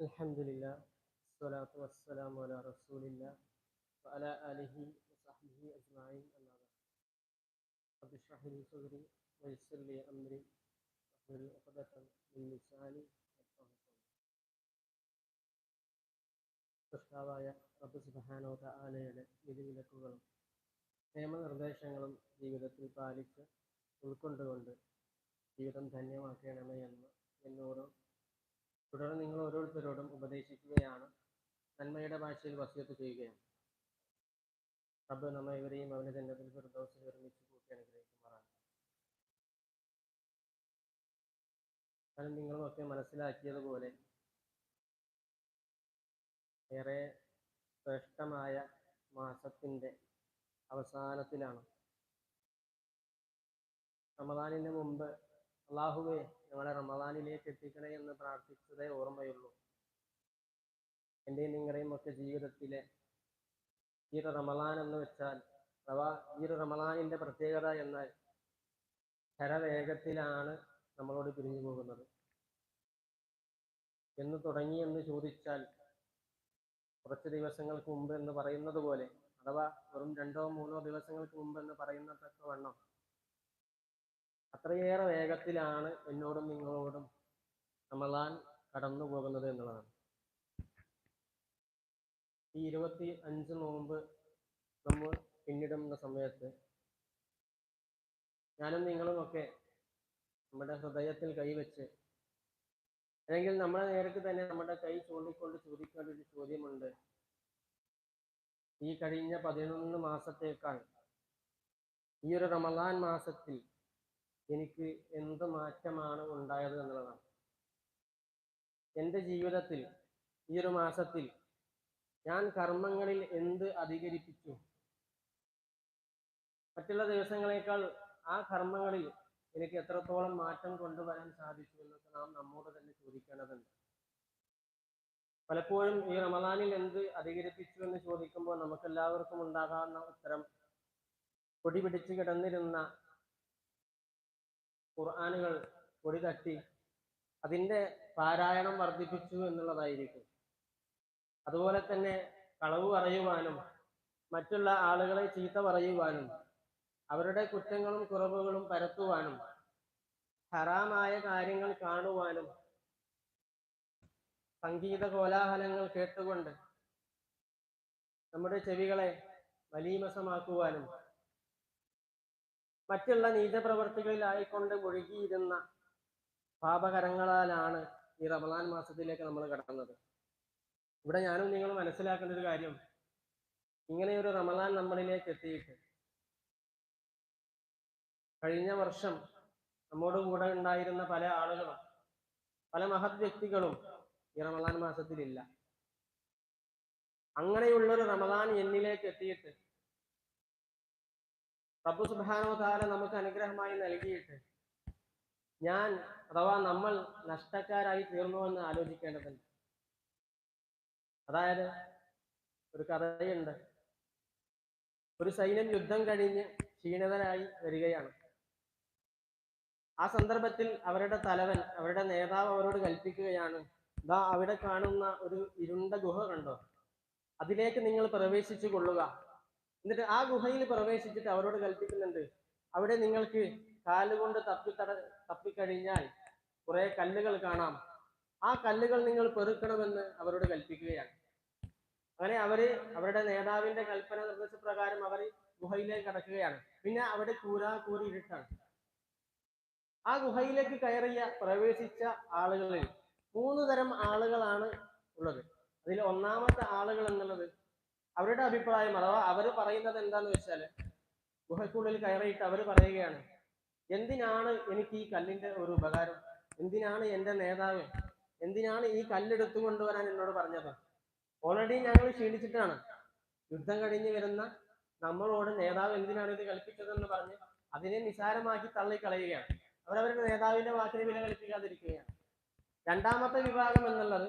അലഹമില്ല സ്വലാത്തു വസ്സലാം അല റസൂലില്ല അല അലിഹി വസഹ്ബിഹി അജ്മായിൻ എന്നാണ് അബ്ദുഷാഹിദി സുദരി വൈസല്ലി അമ്രി സൃഷ്ടാവായ റബ്ബ് സുബാനോത ആലയുടെ വിധിവിലക്കുകളും നിയമനിർദ്ദേശങ്ങളും ജീവിതത്തിൽ പാലിച്ച് ഉൾക്കൊണ്ടുകൊണ്ട് ജീവിതം ധന്യമാക്കണമേ എന്ന് എന്നോടും തുടർന്ന് നിങ്ങൾ ഓരോരുത്തരോടും ഉപദേശിക്കുകയാണ്. നന്മയുടെ ഭാഷയിൽ വസിയത്ത് ചെയ്യുകയാണ്. റബ്ബ് നമ്മ ഇവരെയും അവന് ജനത്തിൽ ഫിർദോസിൽ ഒരുമിച്ച് കൂട്ടി അനുഗ്രഹിക്കുമാറാണ്. കാരണം നിങ്ങളുമൊക്കെ മനസ്സിലാക്കിയതുപോലെ ഏറെ ശ്രേഷ്ഠമായ മാസത്തിന്റെ അവസാനത്തിലാണ്. റമദാനിന് മുമ്പ് അള്ളാഹുവെ ഞങ്ങളെ റമദാനിലേക്ക് എത്തിക്കണേ എന്ന് പ്രാർത്ഥിച്ചതേ ഓർമ്മയുള്ളൂ. എന്റെയും നിങ്ങളുടെയും ഒക്കെ ജീവിതത്തിലെ ഈ റമദാൻ എന്ന് വെച്ചാൽ അഥവാ ഈ റമദാനിന്റെ പ്രത്യേകത എന്നാൽ ശരവേഗത്തിലാണ് നമ്മളോട് പിരിഞ്ഞു പോകുന്നത്. എന്ന് തുടങ്ങി എന്ന് ചോദിച്ചാൽ കുറച്ച് ദിവസങ്ങൾക്ക് മുമ്പ് എന്ന് പറയുന്നത് പോലെ അഥവാ വെറും രണ്ടോ മൂന്നോ ദിവസങ്ങൾക്ക് മുമ്പ് എന്ന് പറയുന്നതൊക്കെ വണ്ണം അത്രയേറെ വേഗത്തിലാണ് എന്നോടും നിങ്ങളോടും റമളാൻ കടന്നു പോകുന്നത് എന്നുള്ളതാണ്. ഈ ഇരുപത്തി അഞ്ച് നോമ്പ് നമ്മൾ പിന്നിടുന്ന സമയത്ത് ഞാനും നിങ്ങളുമൊക്കെ നമ്മുടെ ഹൃദയത്തിൽ കൈവച്ച് അല്ലെങ്കിൽ നമ്മുടെ നേർക്ക് തന്നെ നമ്മുടെ കൈ ചൂണ്ടിക്കൊണ്ട് ചോദിക്കേണ്ട ഒരു ചോദ്യമുണ്ട്. ഈ കഴിഞ്ഞ പതിനൊന്ന് മാസത്തേക്കാൾ ഈ ഒരു റമദാൻ മാസത്തിൽ എനിക്ക് എന്ത് മാറ്റമാണ് ഉണ്ടായത് എന്നുള്ളതാണ്. എന്റെ ജീവിതത്തിൽ ഈ ഒരു മാസത്തിൽ ഞാൻ കർമ്മങ്ങളിൽ എന്ത് അധികരിപ്പിച്ചു? മറ്റുള്ള ദിവസങ്ങളേക്കാൾ ആ കർമ്മങ്ങളിൽ എനിക്ക് എത്രത്തോളം മാറ്റം കൊണ്ടുവരാൻ സാധിച്ചു എന്നൊക്കെ നാം നമ്മോട് തന്നെ ചോദിക്കേണ്ടതുണ്ട്. പലപ്പോഴും ഈ റമദാനിൽ എന്ത് അധികരിപ്പിച്ചു എന്ന് ചോദിക്കുമ്പോൾ നമുക്കെല്ലാവർക്കും ഉണ്ടാകാവുന്ന ഉത്തരം പൊടി പിടിച്ച് കിടന്നിരുന്ന ഖുർആാനുകൾ പൊടി തട്ടി അതിന്റെ പാരായണം വർദ്ധിപ്പിച്ചു എന്നുള്ളതായിരിക്കും. അതുപോലെ തന്നെ കളവ് പറയുവാനും മറ്റുള്ള ആളുകളെ ചീത്ത പറയുവാനും അവരുടെ കുറ്റങ്ങളും കുറവുകളും പരത്തുവാനും ഹറാമായ കാര്യങ്ങൾ കാണുവാനും സംഗീത കോലാഹലങ്ങൾ കേട്ടുകൊണ്ട് നമ്മുടെ ചെവികളെ മലീമസമാക്കുവാനും മറ്റുള്ള നീചപ്രവർത്തികളിലായിക്കൊണ്ട് മുഴുകിയിരുന്ന പാപകരങ്ങളാലാണ് ഈ റമദാൻ മാസത്തിലേക്ക് നമ്മൾ കടക്കുന്നത്. ഇവിടെ ഞാനും നിങ്ങൾ മനസ്സിലാക്കേണ്ട ഒരു കാര്യം. ഇങ്ങനെ ഒരു റമദാൻ നമ്മളിലേക്ക് എത്തിയിട്ട് കഴിഞ്ഞ വർഷം നമ്മോട് കൂടെ ഉണ്ടായിരുന്ന പല ആളുകളും പല മഹത് വ്യക്തികളും ഈ റമദാൻ മാസത്തിലില്ല. അങ്ങനെയുള്ളൊരു റമദാൻ എന്നിലേക്ക് എത്തിയിട്ട് റബ്ബു സുബാനോ താല നമുക്ക് അനുഗ്രഹമായി നൽകിയിട്ട് ഞാൻ അഥവാ നമ്മൾ നഷ്ടക്കാരായി തീർന്നു എന്ന് ആലോചിക്കേണ്ടതുണ്ട് അതായത് ഒരു കഥയുണ്ട്. ഒരു സൈന്യം യുദ്ധം കഴിഞ്ഞ് ക്ഷീണിതരായി വരികയാണ്. ആ സന്ദർഭത്തിൽ അവരുടെ തലവൻ അവരുടെ നേതാവ് അവരോട് കൽപ്പിക്കുകയാണ് ദാ അവിടെ കാണുന്ന ഒരു ഇരുണ്ട ഗുഹ കണ്ടോ? അതിലേക്ക് നിങ്ങൾ പ്രവേശിച്ചു കൊള്ളുക. എന്നിട്ട് ആ ഗുഹയിൽ പ്രവേശിച്ചിട്ട് അവരോട് കൽപ്പിക്കുന്നുണ്ട് അവിടെ നിങ്ങൾക്ക് കാലുകൊണ്ട് തപ്പിത്തട തപ്പിക്കഴിഞ്ഞാൽ കുറെ കല്ലുകൾ കാണാം. ആ കല്ലുകൾ നിങ്ങൾ പെറുക്കണമെന്ന് അവരോട് കൽപ്പിക്കുകയാണ്. അങ്ങനെ അവർ അവരുടെ നേതാവിന്റെ കൽപ്പന നിർദ്ദേശപ്രകാരം അവർ ഗുഹയിലേക്ക് കടക്കുകയാണ്. പിന്നെ അവിടെ കൂരാ കൂരി ഇരുട്ടാണ്. ആ ഗുഹയിലേക്ക് കയറിയ പ്രവേശിച്ച ആളുകളിൽ മൂന്ന് തരം ആളുകളാണ് ഉള്ളത്. അതിൽ ഒന്നാമത്തെ ആളുകൾ എന്നുള്ളത് അവരുടെ അഭിപ്രായം അഥവാ അവർ പറയുന്നത് എന്താന്ന് വെച്ചാൽ ഗുഹയ്ക്കുള്ളിൽ കയറിയിട്ട് അവർ പറയുകയാണ് എന്തിനാണ് എനിക്ക് ഈ കല്ലിന്റെ ഒരു ഉപകാരം? എന്തിനാണ് എന്റെ നേതാവ്? എന്തിനാണ് ഈ കല്ലെടുത്തു കൊണ്ടുവരാൻ എന്നോട് പറഞ്ഞത്? ഓൾറെഡി ഞങ്ങൾ ക്ഷീണിച്ചിട്ടാണ് യുദ്ധം കഴിഞ്ഞ് വരുന്ന നമ്മളോട് നേതാവ് എന്തിനാണ് ഇത് കൽപ്പിച്ചതെന്ന് പറഞ്ഞ് അതിനെ നിസാരമാക്കി തള്ളിക്കളയുകയാണ്. അവരവരുടെ നേതാവിന്റെ വാക്കിന് വില കൽപ്പിക്കാതിരിക്കുകയാണ്. രണ്ടാമത്തെ വിഭാഗം എന്നുള്ളത്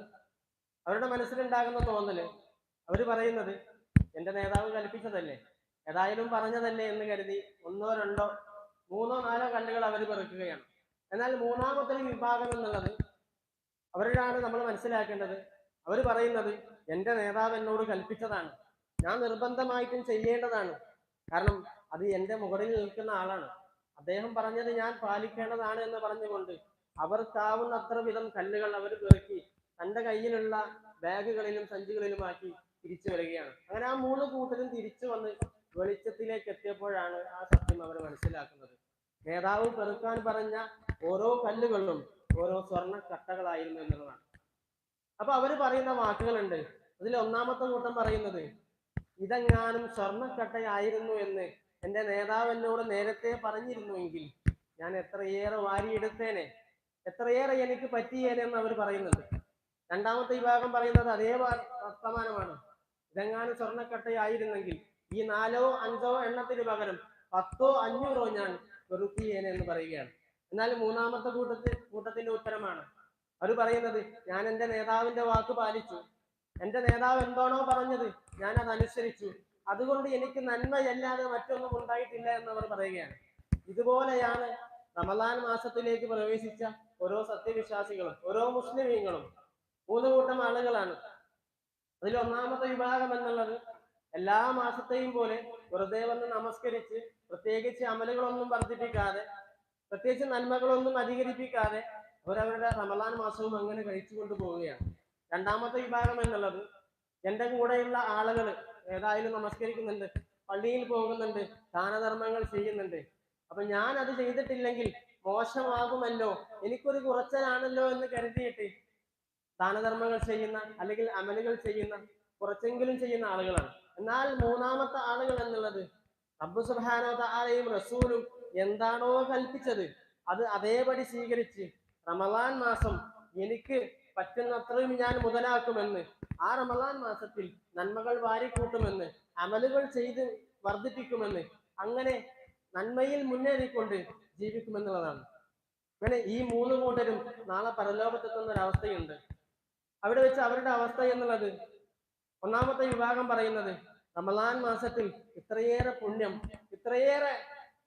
അവരുടെ മനസ്സിലുണ്ടാകുന്ന തോന്നൽ അവർ പറയുന്നത് എന്റെ നേതാവ് കൽപ്പിച്ചതല്ലേ? ഏതായാലും പറഞ്ഞതല്ലേ എന്ന് കരുതി ഒന്നോ രണ്ടോ മൂന്നോ നാലോ കല്ലുകൾ അവർ പെറുക്കുകയാണ്. എന്നാൽ മൂന്നാമത്തെ വിഭാഗം എന്നുള്ളത് അവരോടാണ് നമ്മൾ മനസ്സിലാക്കേണ്ടത്. അവർ പറയുന്നത് എന്റെ നേതാവ് എന്നോട് കൽപ്പിച്ചതാണ്. ഞാൻ നിർബന്ധമായിട്ടും ചെയ്യേണ്ടതാണ്. കാരണം അത് എന്റെ മുകളിൽ നിൽക്കുന്ന ആളാണ്. അദ്ദേഹം പറഞ്ഞത് ഞാൻ പാലിക്കേണ്ടതാണ് എന്ന് പറഞ്ഞുകൊണ്ട് അവർക്കാവുന്നത്ര വിധം കല്ലുകൾ അവർ പെറുക്കി തന്റെ കയ്യിലുള്ള ബാഗുകളിലും സഞ്ചികളിലുമാക്കി തിരിച്ചു വരികയാണ്. അങ്ങനെ ആ മൂന്ന് കൂട്ടരും തിരിച്ചു വന്ന് വെളിച്ചത്തിലേക്ക് എത്തിയപ്പോഴാണ് ആ സത്യം അവർ മനസ്സിലാക്കുന്നത്. നേതാവ് പെറുക്കാൻ പറഞ്ഞ ഓരോ കല്ലുകളും ഓരോ സ്വർണ കട്ടകളായിരുന്നു എന്നുള്ളതാണ്. അപ്പൊ അവർ പറയുന്ന വാക്കുകളുണ്ട്. അതിൽ ഒന്നാമത്തെ കൂട്ടം പറയുന്നത് ഇതെങ്ങാനും സ്വർണക്കട്ടയായിരുന്നു എന്ന് എന്റെ നേതാവ് എന്നോട് നേരത്തെ പറഞ്ഞിരുന്നുവെങ്കിൽ ഞാൻ എത്രയേറെ വാരിയെടുത്തേനെ എത്രയേറെ എനിക്ക് പറ്റിയേനെ എന്ന് അവർ പറയുന്നുണ്ട് രണ്ടാമത്തെ വിഭാഗം പറയുന്നത് അതേ വർത്തമാനമാണ്. ഇതെങ്ങാനും സ്വർണക്കട്ടയായിരുന്നെങ്കിൽ ഈ നാലോ അഞ്ചോ എണ്ണത്തിന് പകരം പത്തോ അഞ്ഞൂറോ ഞാൻ വെറുക്കിയേനെ എന്ന് പറയുകയാണ്. എന്നാൽ മൂന്നാമത്തെ കൂട്ടത്തിൽ കൂട്ടത്തിന്റെ ഉത്തരമാണ്. അവർ പറയുന്നത് ഞാൻ എന്റെ നേതാവിന്റെ വാക്ക് പാലിച്ചു. എന്റെ നേതാവ് എന്താണോ പറഞ്ഞത് ഞാൻ അതനുസരിച്ചു അതുകൊണ്ട് എനിക്ക് നന്മയല്ലാതെ മറ്റൊന്നും ഉണ്ടായിട്ടില്ല എന്ന് അവർ പറയുകയാണ്. ഇതുപോലെയാണ് റമദാൻ മാസത്തിലേക്ക് പ്രവേശിച്ച ഓരോ സത്യവിശ്വാസികളും ഓരോ മുസ്ലിമീങ്ങളും. മൂന്ന് കൂട്ടം ആളുകളാണ്. അതിൽ ഒന്നാമത്തെ വിഭാഗം എന്നുള്ളത് എല്ലാ മാസത്തെയും പോലെ വെറുതെ വന്ന് നമസ്കരിച്ച് പ്രത്യേകിച്ച് അമലുകളൊന്നും വർദ്ധിപ്പിക്കാതെ പ്രത്യേകിച്ച് നന്മകളൊന്നും അധികരിപ്പിക്കാതെ അവരവരുടെ റമലാൻ മാസവും അങ്ങനെ കഴിച്ചു കൊണ്ടുപോവുകയാണ് രണ്ടാമത്തെ വിഭാഗം എന്നുള്ളത് എന്റെ കൂടെയുള്ള ആളുകൾ ഏതായാലും നമസ്കരിക്കുന്നുണ്ട് പള്ളിയിൽ പോകുന്നുണ്ട് ദാനധർമ്മങ്ങൾ ചെയ്യുന്നുണ്ട്. അപ്പൊ ഞാൻ അത് ചെയ്തിട്ടില്ലെങ്കിൽ മോശമാകുമല്ലോ എനിക്കൊരു കുറച്ചനാണല്ലോ എന്ന് കരുതിയിട്ട് ദാനധർമ്മങ്ങൾ ചെയ്യുന്ന അല്ലെങ്കിൽ അമലുകൾ ചെയ്യുന്ന കുറച്ചെങ്കിലും ചെയ്യുന്ന ആളുകളാണ്. എന്നാൽ മൂന്നാമത്തെ ആളുകൾ എന്നുള്ളത് റബ്ബു സുബാനോത്ത ആരെയും റസൂലും എന്താണോ കൽപ്പിച്ചത് അത് അതേപടി സ്വീകരിച്ച് റമലാൻ മാസം എനിക്ക് പറ്റുന്നത്രയും ഞാൻ മുതലാക്കുമെന്ന് ആ റമലാൻ മാസത്തിൽ നന്മകൾ വാരിക്കൂട്ടുമെന്ന് അമലുകൾ ചെയ്ത് വർദ്ധിപ്പിക്കുമെന്ന് അങ്ങനെ നന്മയിൽ മുന്നേറിക്കൊണ്ട് ജീവിക്കുമെന്നുള്ളതാണ്. അങ്ങനെ ഈ മൂന്ന് കൂട്ടരും നാളെ പരലോകത്തെത്തുന്ന ഒരവസ്ഥയുണ്ട്. അവിടെ വെച്ച് അവരുടെ അവസ്ഥ എന്നുള്ളത് ഒന്നാമത്തെ വിഭാഗം പറയുന്നത് റമലാൻ മാസത്തിൽ ഇത്രയേറെ പുണ്യം ഇത്രയേറെ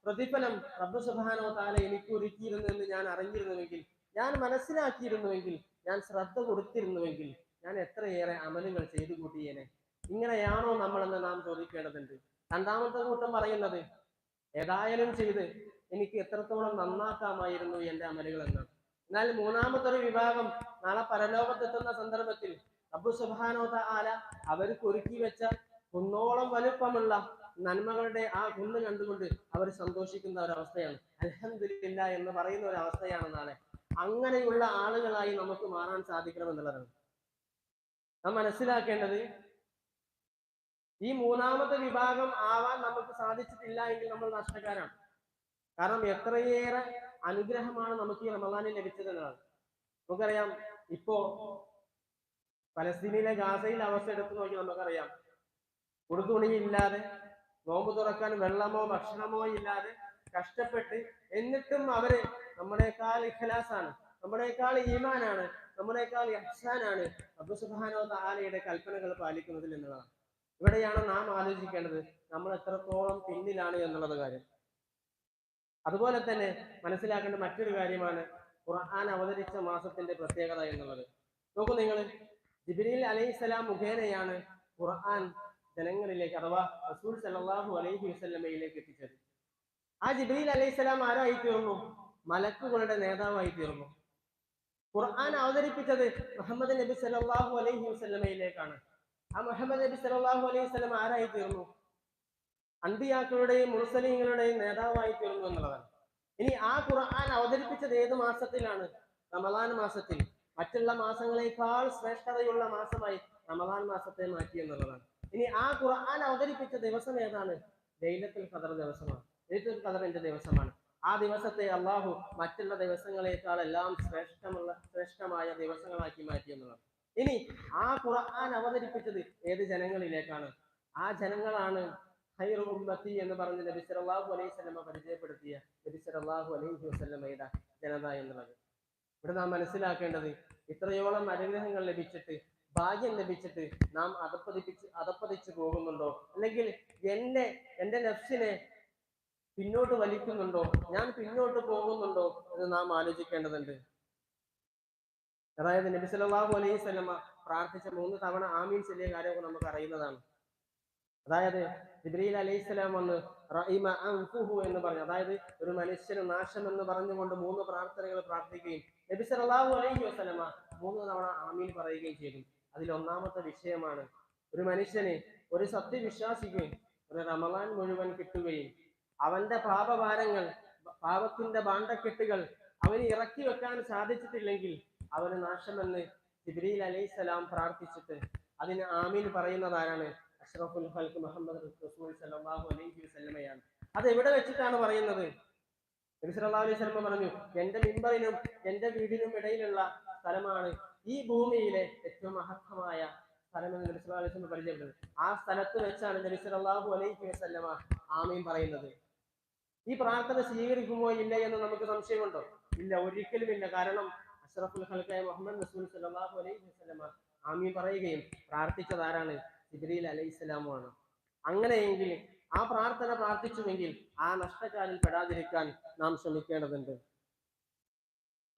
പ്രതിഫലം റബ്ബ് സുബാനോ താല എനിക്ക് ഒരുക്കിയിരുന്നു എന്ന് ഞാൻ അറിഞ്ഞിരുന്നുവെങ്കിൽ ഞാൻ മനസ്സിലാക്കിയിരുന്നുവെങ്കിൽ ഞാൻ ശ്രദ്ധ കൊടുത്തിരുന്നുവെങ്കിൽ ഞാൻ എത്രയേറെ അമലുകൾ ചെയ്തു കൂട്ടിയേനെ. ഇങ്ങനെയാണോ നമ്മളെന്ന് നാം ചോദിക്കേണ്ടതുണ്ട്. രണ്ടാമത്തെ കൂട്ടം പറയുന്നത് ഏതായാലും ചെയ്ത് എനിക്ക് എത്രത്തോളം നന്നാക്കാമായിരുന്നു എന്റെ അമലുകൾ എന്നാണ് എന്നാൽ മൂന്നാമത്തെ ഒരു വിഭാഗം നാളെ പരലോകത്തെത്തുന്ന സന്ദർഭത്തിൽ അബു സുബാനോത ആല അവർക്ക് ഒരുക്കി വെച്ച കുന്നോളം വലുപ്പമുള്ള നന്മകളുടെ ആ കുന്ന് കണ്ടുകൊണ്ട് അവർ സന്തോഷിക്കുന്ന ഒരവസ്ഥയാണ്. അൽഹംദുലില്ല എന്ന് പറയുന്ന ഒരു അവസ്ഥയാണ് നാളെ. അങ്ങനെയുള്ള ആളുകളായി നമുക്ക് മാറാൻ സാധിക്കണം എന്നുള്ളതാണ് നാം മനസ്സിലാക്കേണ്ടത് ഈ മൂന്നാമത്തെ വിഭാഗം ആവാൻ നമുക്ക് സാധിച്ചിട്ടില്ല എങ്കിൽ നമ്മൾ നഷ്ടക്കാരാണ്. കാരണം എത്രയേറെ അനുഗ്രഹമാണ് നമുക്ക് ഈ റമദാനിൽ ലഭിച്ചത് എന്നതാണ്. നമുക്കറിയാം ഇപ്പോ പലസ്തീനിലെ ഗാസയിൽ അവസ്ഥ എടുത്തു നോക്കി നമുക്കറിയാം. ഉടുതുണിയില്ലാതെ നോമ്പ് തുറക്കാൻ വെള്ളമോ ഭക്ഷണമോ ഇല്ലാതെ കഷ്ടപ്പെട്ട് എന്നിട്ടും അവർ നമ്മളെക്കാൾ ഇഖലാസാണ് നമ്മളെക്കാൾ ഈമാനാണ് നമ്മളെക്കാൾ ഇഹ്സാനാണ് അബ്ദു സുബാനോ താലയുടെ കൽപ്പനകൾ പാലിക്കുന്നതിൽ എന്നുള്ളതാണ്. ഇവിടെയാണ് നാം ആലോചിക്കേണ്ടത് നമ്മൾ എത്രത്തോളം പിന്നിലാണ് എന്നുള്ളത് കാര്യം. അതുപോലെ തന്നെ മനസ്സിലാക്കേണ്ട മറ്റൊരു കാര്യമാണ് ഖുർആൻ അവതരിച്ച മാസത്തിന്റെ പ്രത്യേകത എന്നുള്ളത്. നോക്കൂ നിങ്ങൾ ജിബ്രീൽ അലൈഹിസ്സലാം മുഖേനയാണ് ഖുർആൻ ജനങ്ങളിലേക്ക് അഥവാ റസൂൽ സല്ലല്ലാഹു അലൈഹി വസല്ലമയിലേക്ക് എത്തിച്ചത്. ആ ജിബ്രീൽ അലൈഹിസ്സലാം ആരായി തീർന്നു? മലക്കുകളുടെ നേതാവായി തീർന്നു. ഖുർആൻ അവതരിപ്പിച്ചത് മുഹമ്മദ് നബി സല്ലല്ലാഹു അലൈഹി വസല്ലമയിലേക്കാണ്. ആ മുഹമ്മദ് നബി സല്ലല്ലാഹു അലൈഹി വസ്ലം ആരായി തീർന്നു? അന്തിയാക്കളുടെയും മുസ്ലിങ്ങളുടെയും നേതാവായി തീർന്നു എന്നുള്ളതാണ്. ഇനി ആ ഖുർആൻ അവതരിപ്പിച്ചത് ഏത് മാസത്തിലാണ്? റമദാൻ മാസത്തിൽ. മറ്റുള്ള മാസങ്ങളെക്കാൾ ശ്രേഷ്ഠതയുള്ള മാസമായി റമദാൻ മാസത്തെ മാറ്റി എന്നുള്ളതാണ്. ഇനി ആ ഖുർആൻ അവതരിപ്പിച്ച ദിവസം ഏതാണ്? ലൈലത്തുൽ ഖദർ ദിവസമാണ്. ലൈലത്തുൽ ഖദറിന്റെ ദിവസമാണ്. ആ ദിവസത്തെ അള്ളാഹു മറ്റുള്ള ദിവസങ്ങളെക്കാൾ എല്ലാം ശ്രേഷ്ഠമുള്ള ശ്രേഷ്ഠമായ ദിവസങ്ങളാക്കി മാറ്റി എന്നുള്ളതാണ്. ഇനി ആ ഖുർആൻ അവതരിപ്പിച്ചത് ഏത് ജനങ്ങളിലേക്കാണ്? ആ ജനങ്ങളാണ് ഉമ്മത്തി എന്ന് പറഞ്ഞ് നബി സല്ലല്ലാഹു അലൈഹി വസല്ലമ പരിചയപ്പെടുത്തിയ നബി സല്ലല്ലാഹു അലൈഹി വസ്ലമയുടെ ജനത എന്നുള്ളത്. ഇവിടെ നാം മനസ്സിലാക്കേണ്ടത് ഇത്രയോളം അനുഗ്രഹങ്ങൾ ലഭിച്ചിട്ട് ഭാഗ്യം ലഭിച്ചിട്ട് നാം അതപ്പതിപ്പിച്ച് അതപ്പതിച്ചു പോകുന്നുണ്ടോ? അല്ലെങ്കിൽ എന്നെ എന്റെ നഫ്സിനെ പിന്നോട്ട് വലിക്കുന്നുണ്ടോ? ഞാൻ പിന്നോട്ട് പോകുന്നുണ്ടോ എന്ന് നാം ആലോചിക്കേണ്ടതുണ്ട്. അതായത് നബി സല്ലല്ലാഹു അലൈഹി സ്വലമ പ്രാർത്ഥിച്ച മൂന്ന് തവണ ആമീൻ ചെല്ലിയ കാര്യമൊക്കെ നമുക്ക് അറിയുന്നതാണ്. അതായത് ജിബ്രീൽ അലൈഹിസ്സലാം വന്ന് റഹിമ അൻഫുഹു എന്ന് പറഞ്ഞു. അതായത് ഒരു മനുഷ്യന് നാശം എന്ന് പറഞ്ഞുകൊണ്ട് മൂന്ന് പ്രാർത്ഥനകൾ പ്രാർത്ഥിക്കുകയും നബി സല്ലല്ലാഹു അലൈഹി വസല്ലമ മൂന്ന് തവണ ആമീൻ പറയുകയും ചെയ്തു. അതിൽ ഒന്നാമത്തെ വിഷയമാണ് ഒരു മനുഷ്യന് ഒരു സത്യവിശ്വാസിക്കുകയും ഒരു റമളാൻ മുഴുവൻ കിട്ടുകയും അവന്റെ പാപഭാരങ്ങൾ പാപത്തിന്റെ ബാണ്ടക്കെട്ടുകൾ അവന് ഇറക്കി വെക്കാൻ സാധിച്ചിട്ടില്ലെങ്കിൽ അവന് നാശമെന്ന് ജിബ്രീൽ അലൈഹിസ്സലാം പ്രാർത്ഥിച്ചിട്ട് അതിന് ആമീൻ പറയുന്നതാരാണ്? അഷ്റഫുൽ ഹൽക്ക് മുഹമ്മദ് റസൂൽ അത് എവിടെ വെച്ചിട്ടാണ് പറയുന്നത്? നബി അലൈഹി വസല്ലം പറഞ്ഞു എന്റെ മിമ്പറിനും എന്റെ വീടിനും ഇടയിലുള്ള സ്ഥലമാണ് ഈ ഭൂമിയിലെ ഏറ്റവും മഹത്വമായ സ്ഥലമെന്ന് നബി അലൈഹി വസല്ലമ പരിചയപ്പെട്ടത് ആ സ്ഥലത്ത് വെച്ചാണ് നബി അലൈഹി വസല്ലമ ആമീൻ പറയുന്നത്. ഈ പ്രാർത്ഥന സ്വീകരിക്കുമോ ഇല്ല എന്ന് നമുക്ക് സംശയമുണ്ടോ? ഇല്ല ഒരിക്കലും ഇല്ല. കാരണം അഷ്റഫുൽ ഹൽക്കായ മുഹമ്മദ് റസൂൽ അലൈഹി വസല്ലമ ആമീൻ പറയുകയും പ്രാർത്ഥിച്ചത് ആരാണ് ജിബ്രീൽ അലൈഹിസ്സലാമുമാണ് അങ്ങനെയെങ്കിൽ ആ പ്രാർത്ഥന പ്രാർത്ഥിച്ചുവെങ്കിൽ ആ നഷ്ടക്കാരിൽ പെടാതിരിക്കാൻ നാം ശ്രമിക്കേണ്ടതുണ്ട്.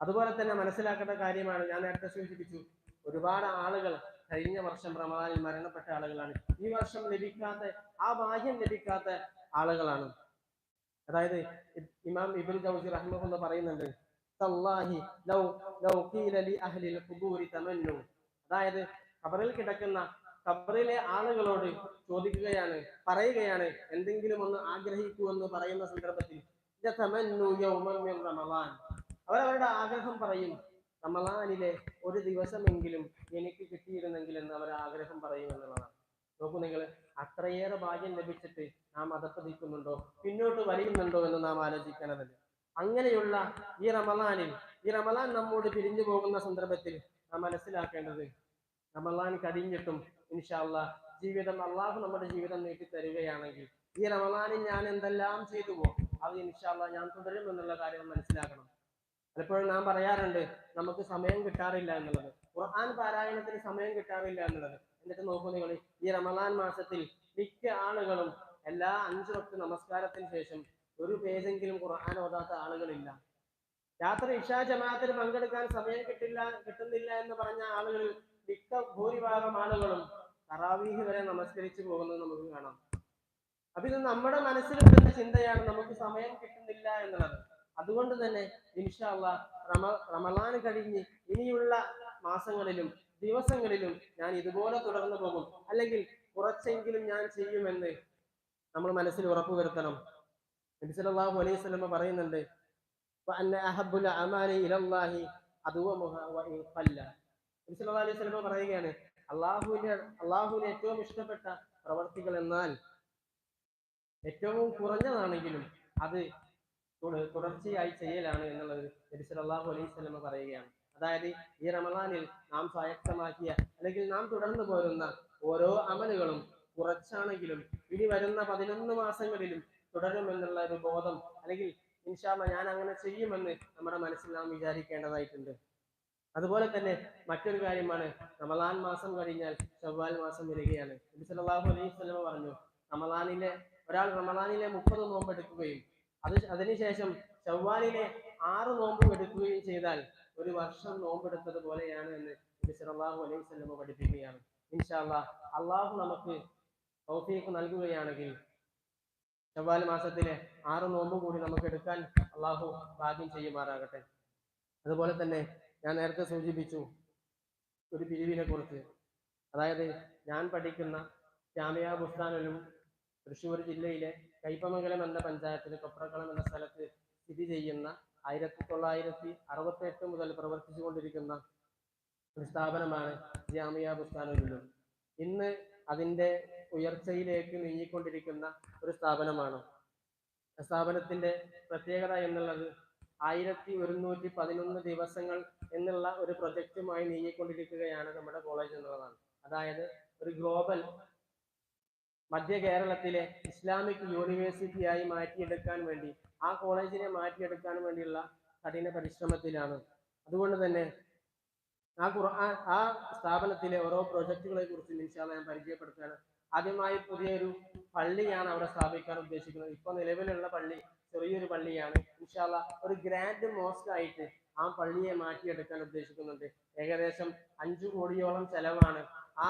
അതുപോലെ തന്നെ മനസ്സിലാക്കേണ്ട കാര്യമാണ് ഞാൻ നേരത്തെ സൂചിപ്പിച്ചു ഒരുപാട് ആളുകൾ കഴിഞ്ഞ വർഷം റമദാനിൽ മരണപ്പെട്ട ആളുകളാണ്. ഈ വർഷം ലഭിക്കാത്ത ആ ഭാഗ്യം ലഭിക്കാത്ത ആളുകളാണ്. അതായത് ഇമാം ഇബുൽ ജൗസി റഹ്മഹുല്ല പറയുന്നുണ്ട് അതായത് ഖബറിൽ കിടക്കുന്ന ഖബറിലെ ആളുകളോട് ചോദിക്കുകയാണ് പറയുകയാണ് എന്തെങ്കിലും ഒന്ന് ആഗ്രഹിക്കൂ എന്ന് പറയുന്ന സന്ദർഭത്തിൽ അവരവരുടെ ആഗ്രഹം പറയും റമലാനിലെ ഒരു ദിവസമെങ്കിലും എനിക്ക് കിട്ടിയിരുന്നെങ്കിൽ എന്ന് അവർ ആഗ്രഹം പറയും എന്നുള്ളതാണ്. നോക്കൂ നിങ്ങൾ അത്രയേറെ ഭാഗ്യം ലഭിച്ചിട്ട് നാം അതപ്പതിക്കുന്നുണ്ടോ പിന്നോട്ട് വലിയുന്നുണ്ടോ എന്ന് നാം ആലോചിക്കേണ്ടതുണ്ട് അങ്ങനെയുള്ള ഈ റമലാനിൽ ഈ റമലാൻ നമ്മോട് പിരിഞ്ഞു പോകുന്ന സന്ദർഭത്തിൽ നാം മനസ്സിലാക്കേണ്ടത് റമലാൻ കഴിഞ്ഞിട്ടും ഇൻഷാല്ല ജീവിതം അള്ളാഹു നമ്മുടെ ജീവിതം നീട്ടി തരികയാണെങ്കിൽ ഈ റമദാനിൽ ഞാൻ എന്തെല്ലാം ചെയ്തുവോ അത് ഇൻഷാല്ല ഞാൻ തുടരും എന്നുള്ള കാര്യം മനസ്സിലാക്കണം. പലപ്പോഴും നാം പറയാറുണ്ട് നമുക്ക് സമയം കിട്ടാറില്ല എന്നുള്ളത്. ഖുർആൻ പാരായണത്തിന് സമയം കിട്ടാറില്ല എന്നുള്ളത്. എന്നിട്ട് നോക്കൂ ഈ റമദാൻ മാസത്തിൽ മിക്ക ആളുകളും എല്ലാ അഞ്ചു വക്ത നമസ്കാരത്തിന് ശേഷം ഒരു പേജെങ്കിലും ഖുർആൻ ഓതാത്ത ആളുകളില്ല. രാത്രി ഇഷാ ജമാഅത്തിൽ പങ്കെടുക്കാൻ സമയം കിട്ടില്ല കിട്ടുന്നില്ല എന്ന് പറഞ്ഞ ആളുകൾ മിക്ക ഭൂരിഭാഗം ആളുകളും തറാവീഹ് വരെ നമസ്കരിച്ചു പോകുന്നത് നമുക്ക് കാണാം. അപ്പൊ ഇത് നമ്മുടെ മനസ്സിൽ വരുന്ന ചിന്തയാണ്. നമുക്ക് സമയം കിട്ടുന്നില്ല എന്നുള്ളത്. അതുകൊണ്ട് തന്നെ ഇൻഷാല്ല റമ റമലാൻ കഴിഞ്ഞ് ഇനിയുള്ള മാസങ്ങളിലും ദിവസങ്ങളിലും ഞാൻ ഇതുപോലെ തുടർന്നു പോകും. അല്ലെങ്കിൽ കുറച്ചെങ്കിലും ഞാൻ ചെയ്യുമെന്ന് നമ്മൾ മനസ്സിൽ ഉറപ്പുവരുത്തണം നബി സല്ലല്ലാഹു അലൈഹി പറയുന്നുണ്ട് അഹബ്ബുൽ നബി അലൈഹി പറയുകയാണ് അള്ളാഹുവിന്റെ അള്ളാഹുവിന് ഏറ്റവും ഇഷ്ടപ്പെട്ട പ്രവർത്തികൾ എന്നാൽ ഏറ്റവും കുറഞ്ഞതാണെങ്കിലും അത് തുട- തുടർച്ചയായി ചെയ്യലാണ് എന്നുള്ളത് നബി അള്ളാഹു അലൈഹി സ്വലമ പറയുകയാണ്. അതായത് ഈ റമദാനിൽ നാം സ്വായത്തമാക്കിയ അല്ലെങ്കിൽ നാം തുടർന്നു പോരുന്ന ഓരോ അമലുകളും കുറച്ചാണെങ്കിലും ഇനി വരുന്ന പതിനൊന്ന് മാസങ്ങളിലും തുടരുമെന്നുള്ള ഒരു ബോധം അല്ലെങ്കിൽ ഇൻഷാല്ല ഞാൻ അങ്ങനെ ചെയ്യുമെന്ന് നമ്മുടെ മനസ്സിൽ നാം വിചാരിക്കേണ്ടതായിട്ടുണ്ട്. അതുപോലെ തന്നെ മറ്റൊരു കാര്യമാണ് റമലാൻ മാസം കഴിഞ്ഞാൽ ചവ്വാൽ മാസം വരികയാണ്. അലൈഹി വസല്ലം പറഞ്ഞു റമലാനിലെ ഒരാൾ റമലാനിലെ മുപ്പത് നോമ്പ് എടുക്കുകയും അത് അതിനുശേഷം ചവ്വാലിലെ ആറ് നോമ്പ് എടുക്കുകയും ചെയ്താൽ ഒരു വർഷം നോമ്പെടുത്തത് പോലെയാണ് എന്ന് നബി അലൈഹി വസല്ലമ പഠിപ്പിക്കുകയാണ്. ഇൻഷാല്ലാ അള്ളാഹു നമുക്ക് തൗഫീഖ് നൽകുകയാണെങ്കിൽ ചവ്വാൽ മാസത്തിലെ ആറ് നോമ്പ് കൂടി നമുക്ക് എടുക്കാൻ അള്ളാഹു ഭാഗ്യം ചെയ്യുമാറാകട്ടെ. അതുപോലെ തന്നെ ഞാൻ നേരത്തെ സൂചിപ്പിച്ചു ഒരു പിരിവിനെ കുറിച്ച്. അതായത് ഞാൻ പഠിക്കുന്ന ജാമിയ ബുസ്താനിലും തൃശ്ശൂർ ജില്ലയിലെ കൈപ്പമംഗലം എന്ന പഞ്ചായത്തിൽ കൊപ്രക്കളം എന്ന സ്ഥലത്ത് സ്ഥിതി ചെയ്യുന്ന ആയിരത്തി തൊള്ളായിരത്തി അറുപത്തി എട്ട് മുതൽ പ്രവർത്തിച്ചുകൊണ്ടിരിക്കുന്ന ഒരു സ്ഥാപനമാണ് ജാമിയ ബുസ്താനുലും ഇന്ന് അതിന്റെ ഉയർച്ചയിലേക്ക് നീങ്ങിക്കൊണ്ടിരിക്കുന്ന ഒരു സ്ഥാപനമാണ്. സ്ഥാപനത്തിന്റെ പ്രത്യേകത എന്നുള്ളത് ആയിരത്തി ഒരുന്നൂറ്റി പതിനൊന്ന് ദിവസങ്ങൾ എന്നുള്ള ഒരു പ്രൊജക്റ്റുമായി നീങ്ങിക്കൊണ്ടിരിക്കുകയാണ് നമ്മുടെ കോളേജ് എന്നുള്ളതാണ്. അതായത് ഒരു ഗ്ലോബൽ മധ്യ കേരളത്തിലെ ഇസ്ലാമിക് യൂണിവേഴ്സിറ്റിയായി മാറ്റിയെടുക്കാൻ വേണ്ടി ആ കോളേജിനെ മാറ്റിയെടുക്കാൻ വേണ്ടിയുള്ള കഠിന പരിശ്രമത്തിലാണ്. അതുകൊണ്ട് തന്നെ ആ ഖുർആൻ ആ സ്ഥാപനത്തിലെ ഓരോ പ്രൊജക്റ്റുകളെ കുറിച്ച് ഇൻഷാല്ല ഞാൻ പരിചയപ്പെടുത്തുകയാണ്. ആദ്യമായി പുതിയൊരു പള്ളിയാണ് അവിടെ സ്ഥാപിക്കാൻ ഉദ്ദേശിക്കുന്നത്. ഇപ്പൊ നിലവിലുള്ള പള്ളി ചെറിയൊരു പള്ളിയാണ്. ഇൻഷാല്ല ഒരു ഗ്രാൻഡ് മോസ്ക് ആയിട്ട് ആ പള്ളിയെ മാറ്റിയെടുക്കാൻ ഉദ്ദേശിക്കുന്നുണ്ട്. ഏകദേശം അഞ്ചു കോടിയോളം ചെലവാണ് ആ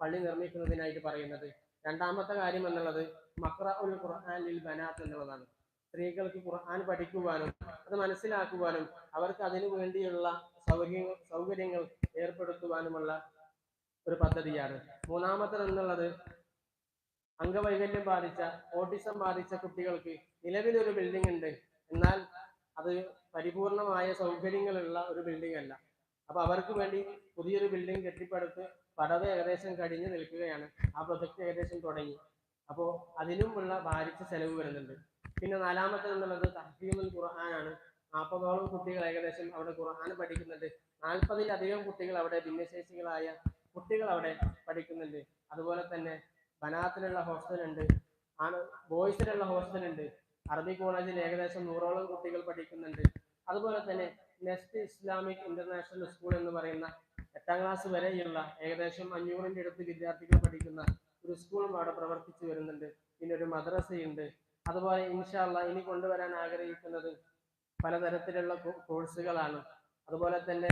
പള്ളി നിർമ്മിക്കുന്നതിനായിട്ട് പറയുന്നത്. രണ്ടാമത്തെ കാര്യം എന്നുള്ളത് മക്ര ഉൽ ഖുർആാനിൽ ബനാത്ത് എന്നുള്ളതാണ്. സ്ത്രീകൾക്ക് ഖുർആൻ പഠിക്കുവാനും അത് മനസ്സിലാക്കുവാനും അവർക്ക് അതിനു വേണ്ടിയുള്ള സൗകര്യങ്ങൾ സൗകര്യങ്ങൾ ഏർപ്പെടുത്തുവാനുമുള്ള ഒരു പദ്ധതിയാണ്. മൂന്നാമത്തത് എന്നുള്ളത് അംഗവൈകല്യം ബാധിച്ച ഓട്ടിസം ബാധിച്ച കുട്ടികൾക്ക് നിലവിലൊരു ബിൽഡിംഗ് ഉണ്ട്. എന്നാൽ അത് പരിപൂർണമായ സൗകര്യങ്ങളുള്ള ഒരു ബിൽഡിംഗ് അല്ല. അപ്പൊ അവർക്ക് വേണ്ടി പുതിയൊരു ബിൽഡിംഗ് കെട്ടിപ്പടുത്ത് പടവ് ഏകദേശം കഴിഞ്ഞു നിൽക്കുകയാണ്. ആ പ്രൊജക്ട് ഏകദേശം തുടങ്ങി. അപ്പോൾ അതിനുമുള്ള ഭാരിച്ച ചെലവ് വരുന്നുണ്ട്. പിന്നെ നാലാമത്തെ എന്നുള്ളത് തഹ്ഫീമുൽ ഖുർആനാണ്. നാൽപ്പതോളം കുട്ടികൾ ഏകദേശം അവിടെ ഖുർആൻ പഠിക്കുന്നുണ്ട്. നാൽപ്പതിലധികം കുട്ടികൾ അവിടെ ഭിന്നശേഷികളായ കുട്ടികൾ അവിടെ പഠിക്കുന്നുണ്ട്. അതുപോലെ തന്നെ ബനാത്തിലുള്ള ഹോസ്റ്റലുണ്ട് ആണ് ബോയ്സിലുള്ള ഹോസ്റ്റൽ ഉണ്ട് അറബി കോളേജിൽ ഏകദേശം നൂറോളം കുട്ടികൾ പഠിക്കുന്നുണ്ട്. അതുപോലെ തന്നെ നെസ്റ്റ് ഇസ്ലാമിക് ഇന്റർനാഷണൽ സ്കൂൾ എന്ന് പറയുന്ന എട്ടാം ക്ലാസ് വരെയുള്ള ഏകദേശം അഞ്ഞൂറിന്റെ അടുത്ത് വിദ്യാർത്ഥികൾ പഠിക്കുന്ന ഒരു സ്കൂളും അവിടെ പ്രവർത്തിച്ചു വരുന്നുണ്ട്. പിന്നെ ഒരു മദ്രസയുണ്ട്. അതുപോലെ ഇൻഷാല്ല ഇനി കൊണ്ടുവരാൻ ആഗ്രഹിക്കുന്നത് പലതരത്തിലുള്ള കോഴ്സുകളാണ്. അതുപോലെ തന്നെ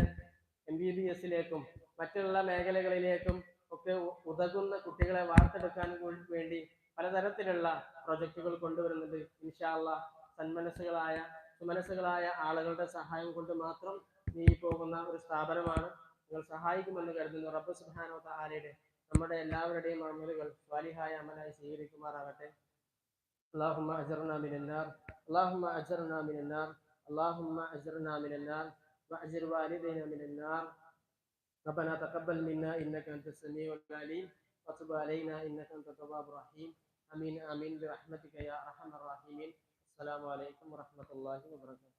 എം ബി ബി എസിലേക്കും മറ്റുള്ള മേഖലകളിലേക്കും ഒക്കെ ഉ- ഉതകുന്ന കുട്ടികളെ വാർത്തെടുക്കാൻ കൂ- വേണ്ടി പലതരത്തിലുള്ള പ്രൊജക്റ്റുകൾ കൊണ്ടുവരുന്നുണ്ട് ഇൻഷാല്ല സന്മനസ്സുകളായ സുമനസ്സുകളായ ആളുകളുടെ സഹായം കൊണ്ട് മാത്രം നീങ്ങി പോകുന്ന ഒരു സ്ഥാപനമാണ് നിങ്ങൾ സഹായിക്കുമെന്ന് കരുതുന്നു റബ്ബ് സുബ്ഹാനഹു തആലയുടെ നമ്മുടെ എല്ലാവരുടെയും അമലുകൾ സ്വാലിഹായ അമലായി സ്വീകരിക്കുമാറാകട്ടെ اللهم أجرنا من النار اللهم أجرنا من النار اللهم أجرنا من النار وأجر والدينا من النار ربنا تقبل منا إنك أنت السميع العليم وتب علينا إنك أنت التواب الرحيم. آمين آمين برحمتك يا أرحم الراحمين. السلام عليكم ورحمة الله وبركاته.